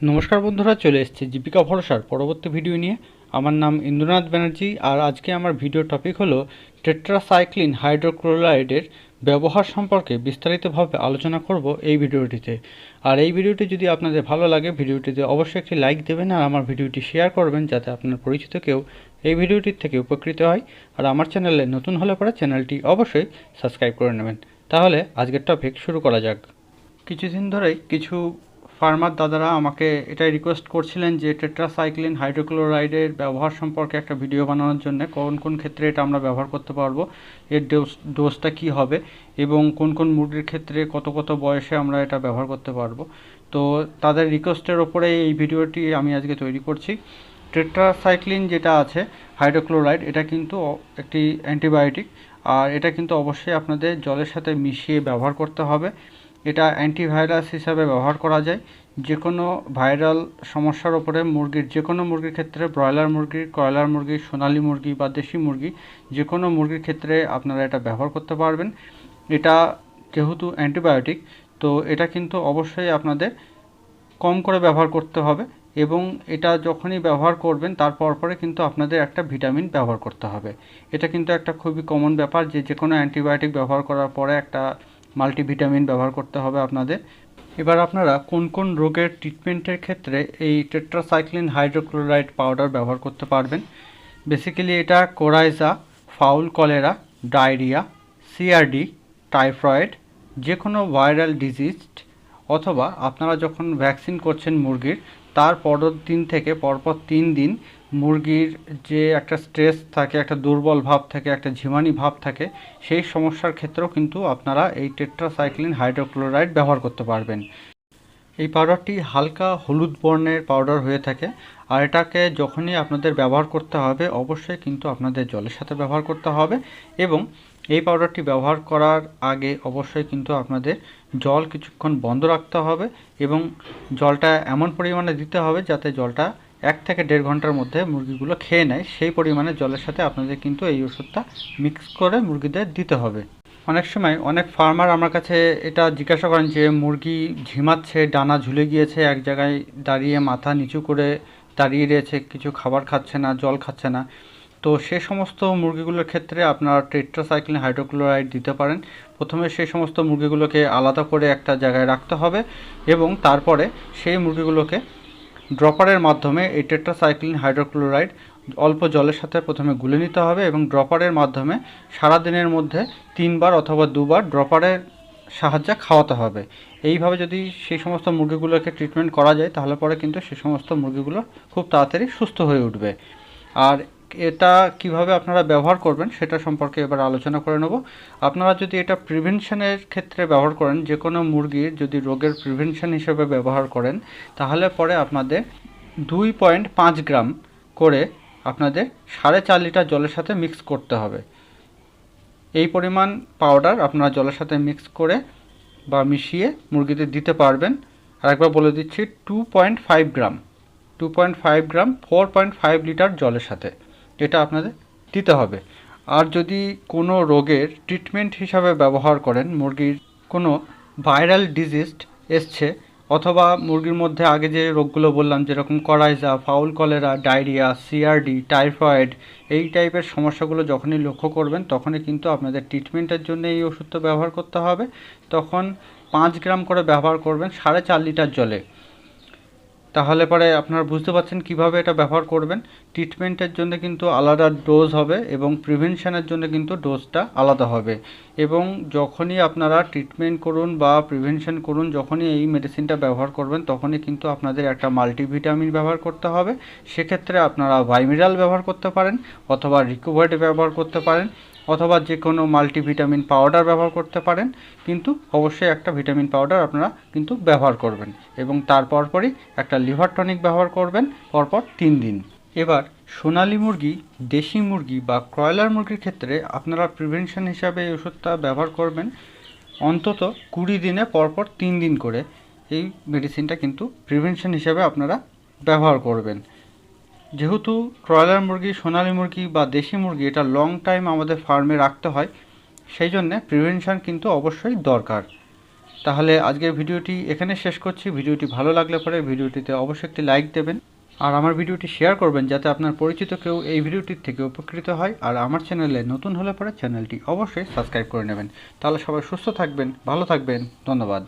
নমস্কার বন্ধুরা, চলে এসেছি জীবিকা ভরসার পরবর্তী ভিডিও নিয়ে। আমার নাম ইন্দ্রনাথ ব্যানার্জি আর আজকে আমার ভিডিও টপিক হলো টেট্রাসাইক্লিন হাইড্রোক্লোরাইডের ব্যবহার সম্পর্কে বিস্তারিতভাবে আলোচনা করব এই ভিডিওটিতে আর এই ভিডিওটি যদি আপনাদের ভালো লাগে ভিডিওটিতে অবশ্যই একটি লাইক দেবেন আর আমার ভিডিওটি শেয়ার করবেন যাতে আপনার পরিচিত কেউ এই ভিডিওটির থেকে উপকৃত হয়। আর আমার চ্যানেলে নতুন হলে পরে চ্যানেলটি অবশ্যই সাবস্ক্রাইব করে নেবেন। তাহলে আজকের টপিক শুরু করা যাক। কিছুদিন ধরেই কিছু ফার্মার দাদারা আমাকে এটাই রিকোয়েস্ট করছিলেন যে টেট্রাসাইক্লিন হাইড্রোক্লোরাইডের ব্যবহার সম্পর্কে একটা ভিডিও বানানোর জন্য কোন কোন ক্ষেত্রে এটা আমরা ব্যবহার করতে পারব, এর ডোজ ডোজটা কী হবে এবং কোন কোন মুরগির ক্ষেত্রে কত কত বয়সে আমরা এটা ব্যবহার করতে পারব। তো তাদের রিকোয়েস্টের ওপরে এই ভিডিওটি আমি আজকে তৈরি করছি। টেট্রাসাইক্লিন যেটা আছে হাইড্রোক্লোরাইড এটা কিন্তু একটি অ্যান্টিবায়োটিক আর এটা কিন্তু অবশ্যই আপনাদের জলের সাথে মিশিয়ে ব্যবহার করতে হবে। এটা অ্যান্টিভাইরাস হিসাবে ব্যবহার করা যায়। যে কোনো ভাইরাল সমস্যার ওপরে মুরগির যে কোনো মুরগির ক্ষেত্রে ব্রয়লার মুরগি, কয়লার মুরগি, সোনালী মুরগি বা দেশি মুরগি যে কোনো মুরগির ক্ষেত্রে আপনারা এটা ব্যবহার করতে পারবেন। এটা যেহেতু অ্যান্টিবায়োটিক তো এটা কিন্তু অবশ্যই আপনাদের কম করে ব্যবহার করতে হবে এবং এটা যখনই ব্যবহার করবেন তারপর পরে কিন্তু আপনাদের একটা ভিটামিন ব্যবহার করতে হবে। এটা কিন্তু একটা খুবই কমন ব্যাপার যে যে কোনো অ্যান্টিবায়োটিক ব্যবহার করার পরে একটা মাল্টিভিটামিন ব্যবহার করতে হবে আপনাদের। এবার আপনারা কোন কোন রোগের ট্রিটমেন্টের ক্ষেত্রে এই টেট্রাসাইক্লিন হাইড্রোক্লোরাইড পাউডার ব্যবহার করতে পারবেন। বেসিক্যালি এটা coryza fowl cholera diarrhoea CRD typhoid যে কোনো ভাইরাল ডিজিজ অথবা আপনারা যখন ভ্যাকসিন করছেন মুরগির তার পরের দিন থেকে পরপর তিন দিন মুরগির যে একটা স্ট্রেস থাকে, একটা দুর্বল ভাব থাকে, একটা ঝিমানি ভাব থাকে, সেই সমস্যার ক্ষেত্রেও কিন্তু আপনারা এই টেট্রাসাইক্লিন হাইড্রোক্লোরাইড ব্যবহার করতে পারবেন। এই পাউডারটি হালকা হলুদ বর্ণের পাউডার হয়ে থাকে আর এটাকে যখনই আপনাদের ব্যবহার করতে হবে, অবশ্যই কিন্তু আপনাদের জলের সাথে ব্যবহার করতে হবে এবং এই পাউডারটি ব্যবহার করার আগে অবশ্যই কিন্তু আপনাদের জল কিছুক্ষণ বন্ধ রাখতে হবে এবং জলটা এমন পরিমাণে দিতে হবে যাতে জলটা এক থেকে দেড় ঘণ্টার মধ্যে মুরগিগুলো খেয়ে নেয়। সেই পরিমাণে জলের সাথে আপনাদের কিন্তু এই ওষুধটা মিক্স করে মুরগিদের দিতে হবে। অনেক সময় অনেক ফার্মার আমার কাছে এটা জিজ্ঞাসা করেন যে, মুরগি ঝিমাচ্ছে, ডানা ঝুলে গিয়েছে, এক জায়গায় দাঁড়িয়ে মাথা নিচু করে দাঁড়িয়ে রয়েছে, কিছু খাবার খাচ্ছে না, জল খাচ্ছে না। তো সে সমস্ত মুরগিগুলোর ক্ষেত্রে আপনারা টেট্রাসাইক্লিন হাইড্রোক্লোরাইড দিতে পারেন। প্রথমে সেই সমস্ত মুরগিগুলোকে আলাদা করে একটা জায়গায় রাখতে হবে এবং তারপরে সেই মুরগিগুলোকে ড্রপারের মাধ্যমে এই টেট্রাসাইক্লিন হাইড্রোক্লোরাইড অল্প জলের সাথে প্রথমে গুলে নিতে হবে এবং ড্রপারের মাধ্যমে সারা দিনের মধ্যে তিনবার অথবা দুবার ড্রপারের সাহায্যে খাওয়াতে হবে। এইভাবে যদি সেই সমস্ত মুরগিগুলোকে ট্রিটমেন্ট করা যায়, তাহলে পরে কিন্তু সেই সমস্ত মুরগিগুলো খুব তাড়াতাড়ি সুস্থ হয়ে উঠবে। আর এটা কীভাবে আপনারা ব্যবহার করবেন সেটা সম্পর্কে এবার আলোচনা করে নেব। আপনারা যদি এটা প্রিভেনশনের ক্ষেত্রে ব্যবহার করেন যে কোনো মুরগির যদি রোগের প্রিভেনশন হিসেবে ব্যবহার করেন, তাহলে পরে আপনাদের দুই পয়েন্ট পাঁচ গ্রাম করে আপনাদের সাড়ে চার লিটার জলের সাথে মিক্স করতে হবে। এই পরিমাণ পাউডার আপনারা জলের সাথে মিক্স করে বা মিশিয়ে মুরগিদের দিতে পারবেন। আরেকবার বলে দিচ্ছি, two point five gram, two point five gram, four point five litre জলের সাথে। এটা আপনাদের দিতে হবে। আর যদি কোনো রোগের ট্রিটমেন্ট হিসাবে ব্যবহার করেন, মুরগির কোনো ভাইরাল ডিজিজ এসছে, অথবা মুরগির মধ্যে আগে যে রোগগুলো বললাম, যেরকম coryza fowl cholera diarrhoea CRD typhoid এই টাইপের সমস্যাগুলো যখনই লক্ষ্য করবেন, তখনই কিন্তু আপনাদের ট্রিটমেন্টের জন্য এই ওষুধটা ব্যবহার করতে হবে। তখন পাঁচ গ্রাম করে ব্যবহার করবেন সাড়ে চার লিটার জলে। তাহলে পরে আপনারা বুঝতে পারছেন কীভাবে এটা ব্যবহার করবেন। ট্রিটমেন্টের জন্য কিন্তু আলাদা ডোজ হবে এবং প্রিভেনশনের জন্য কিন্তু ডোজটা আলাদা হবে। এবং যখনই আপনারা ট্রিটমেন্ট করুন বা প্রিভেনশন করুন, যখনই এই মেডিসিনটা ব্যবহার করবেন, তখনই কিন্তু আপনাদের একটা মাল্টিভিটামিন ব্যবহার করতে হবে। সেক্ষেত্রে আপনারা ভাইমিরাল ব্যবহার করতে পারেন অথবা রিকোভার্ড ব্যবহার করতে পারেন। অথবা যে কোনো মাল্টিভিটামিন পাউডার ব্যবহার করতে পারেন, কিন্তু অবশ্যই একটা ভিটামিন পাউডার আপনারা কিন্তু ব্যবহার করবেন এবং তারপর পরই একটা লিভার টনিক ব্যবহার করবেন, পরপর তিন দিন। এবার সোনালী মুরগি, দেশি মুরগি বা ক্রয়লার মুরগির ক্ষেত্রে আপনারা প্রিভেনশন হিসাবে এই ওষুধটা ব্যবহার করবেন। অন্তত কুড়ি দিনে পরপর তিন দিন করে এই মেডিসিনটা কিন্তু প্রিভেনশন হিসাবে আপনারা ব্যবহার করবেন। যেহেতু ব্রয়লার মুরগি, সোনালী মুরগি বা দেশি মুরগি এটা লং টাইম আমাদের ফার্মে রাখতে হয়, সেই জন্যে প্রিভেনশান কিন্তু অবশ্যই দরকার। তাহলে আজকের ভিডিওটি এখানে শেষ করছি। ভিডিওটি ভালো লাগলে পরে ভিডিওটিতে অবশ্যই একটি লাইক দেবেন। আর আমার ভিডিওটি শেয়ার করবেন যাতে আপনার পরিচিত কেউ এই ভিডিওটির থেকে উপকৃত হয়। আর আমার চ্যানেলে নতুন হলে পরে চ্যানেলটি অবশ্যই সাবস্ক্রাইব করে নেবেন। তাহলে সবাই সুস্থ থাকবেন, ভালো থাকবেন। ধন্যবাদ।